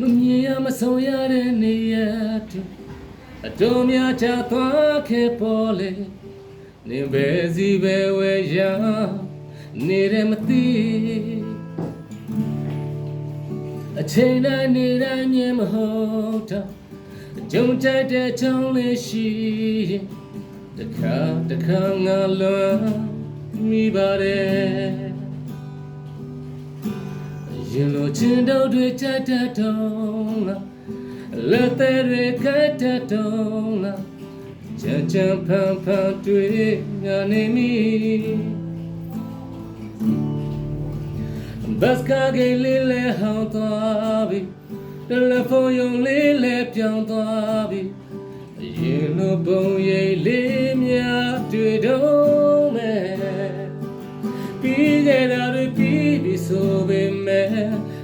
မမြင်ရမဆုံးရတဲ့နေရာတူအတော်များချသွားခဲ့ပေါ်လေနေပဲစီပဲဝဲရနေရမသိအချိန်တိုင်းနေတိုင်းမြင်မဟုတ်တော့ကြုံကြိုက်တဲ့ချောင်းလေးရှိရင်တခါတခါငါလွန်မိပါတယ် ရင်လိုချင်တော့တွေကြိုက်တတ်တော့လားလက်သေးတွေကတ်တတ်တော့လားချမ်းချမ်းဖန်ဖန်တွေ့ငါနေမီဘတ်ကားကလေးလဲဟောင်းသွားပြီတယ်လီဖုန်းယုံလေးလဲပြောင်းသွားပြီရင်လိုပုံရိပ်လေးများတွေ့တော့မယ်ပြီးခဲ့တာတွေပြီးပြီဆိုပေမဲ့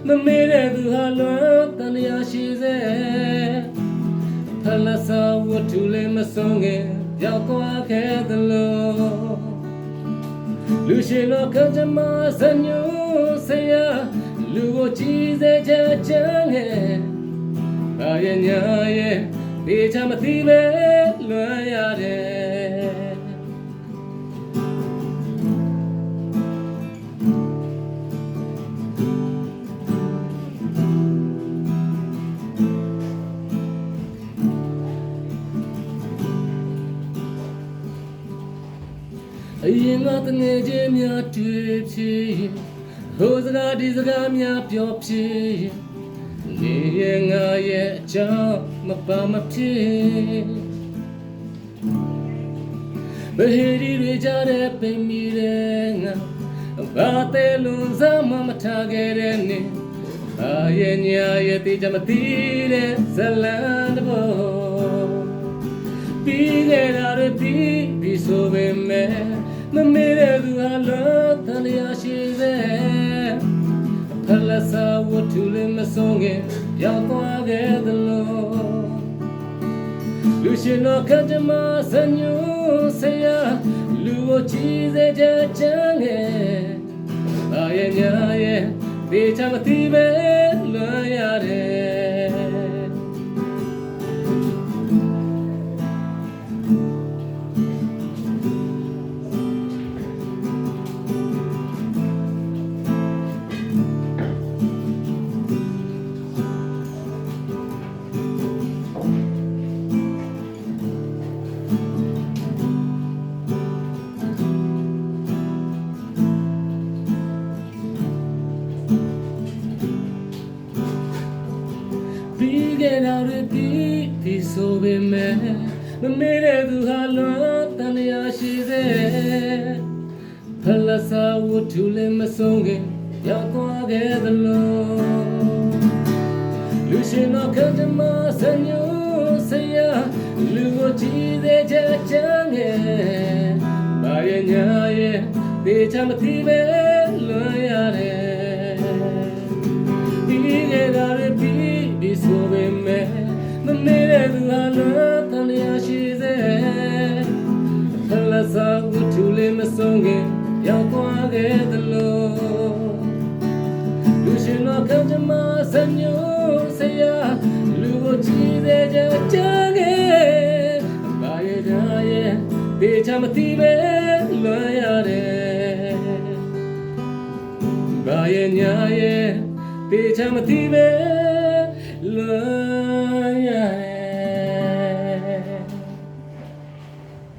မမေ့တဲ့သူဟာလွမ်းတန်ရာရှိစေဖလဆာဝတ္ထုလေးမဆုံးခင်ရောက်သွားခဲ့သလိုလူရှိလောကကြမှာစညိုဆရာလူကိုကြည်စေချာချမ်းငယ်ဘာရဲ့ညာရဲ့ဒီချမသိပဲလွမ်းရတယ် အရင်ကတငယ်ချင်းများတွေ့ဖြစ်ဟိုစကားဒီစကားများပြောဖြစ်နေရငါရဲ့အကြောင်းမပါမဖြစ်ဘယ်ဟီရီတွေကြတဲ့ပင်မီတဲ့ငါဘာတဲလုံးစမမထားခဲ့တဲ့နေအာရဲ့ညာရဲ့တိကျမသိတဲ့ဇလန်တဘောပြီးခဲ့တာတွေပြီးပြီဆိုပေမဲ့ မမေ့တဲ့သူဟာလောတန်ရာရှိစေဖလဆာဝတ္ထုလေးမဆုံးခင်ရောက်သွားခဲ့သလိုလူရှင်တော်ကကြမစညူဆရာလူကိုကြည်စေချာချမ်းငယ်ဘာရဲ့ညာရဲ့ဒီချမသိပဲလွန်ရတယ် ခဲ့တာတွေပြီးပြီဆိုပေမဲ့မမေ့တဲ့သူဟာလွန်တန်ရာရှိစေဖလဆာဝတ္ထုလည်းမဆုံးခင်ရောက်သွားခဲ့သလိုလူရှင်တော်ကတမစညိုဆရာလူကိုကြည်သေးချာချမ်းငယ်ဘာရဲ့ညာရဲ့တေချာမသိပဲ ရောက်သွားခဲ့သလိုလူရှင်တော်ကကြမဆညိုဆရာလူကိုကြည့်တဲ့ကြကြခဲ့ဘာရဲ့ဒါရဲ့ဒေချမသိပဲလွန်ရတယ်ဘာရဲ့ညာရဲ့ဒေချမသိပဲလွန်ရတယ်